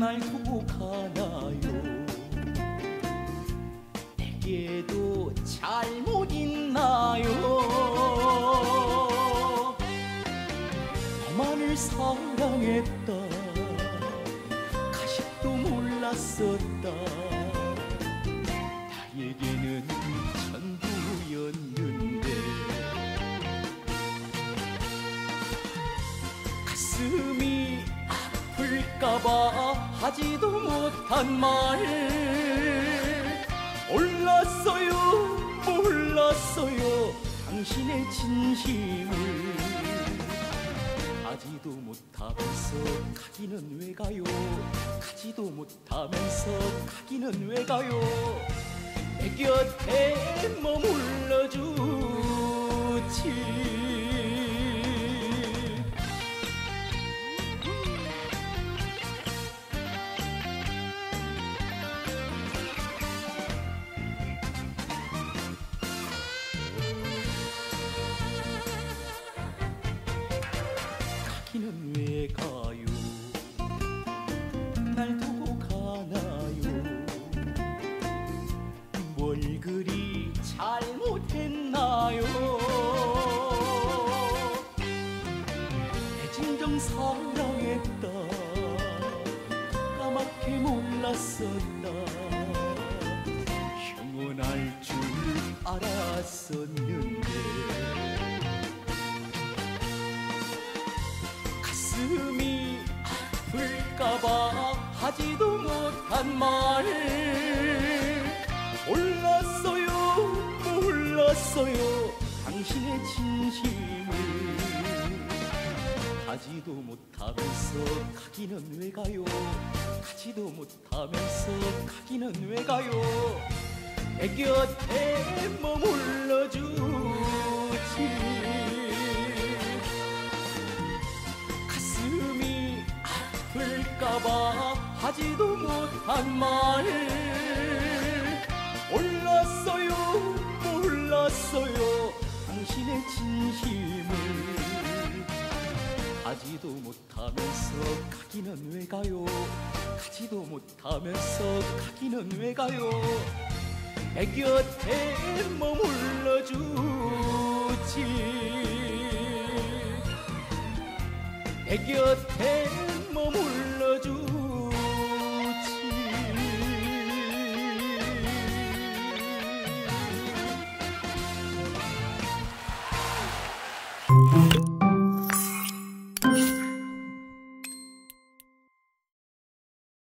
날 가나요? 내게도 잘못 있나요? 너만을 사랑했다. 가식도 몰랐었다. 나에게는 전부였는데. 가슴이 아플까봐 하지도 못한 말. 몰랐어요 몰랐어요 당신의 진심을. 가지도 못하면서 가기는 왜 가요? 가지도 못하면서 가기는 왜 가요? 내 곁에 머물 기는 왜 가요? 날 두고 가나요? 뭘 그리 잘못했나요? 내 진정 사랑했다. 까맣게 몰랐었다. 영원할 줄 알았었는데 아플까봐 하지도 못한 말 몰랐어요 몰랐어요 당신의 진심을. 가지도 못하면서 가기는 왜 가요? 가지도 못하면서 가기는 왜 가요? 내 곁에 머물러 주지 하지도 못한 말 몰랐어요 몰랐어요. 당신의 진심을 가지도 못하면서 가기는 왜 가요? 가지도 못하면서 가기는 왜 가요? 내 곁에 머물러 주지. 내 곁에 머물러 주지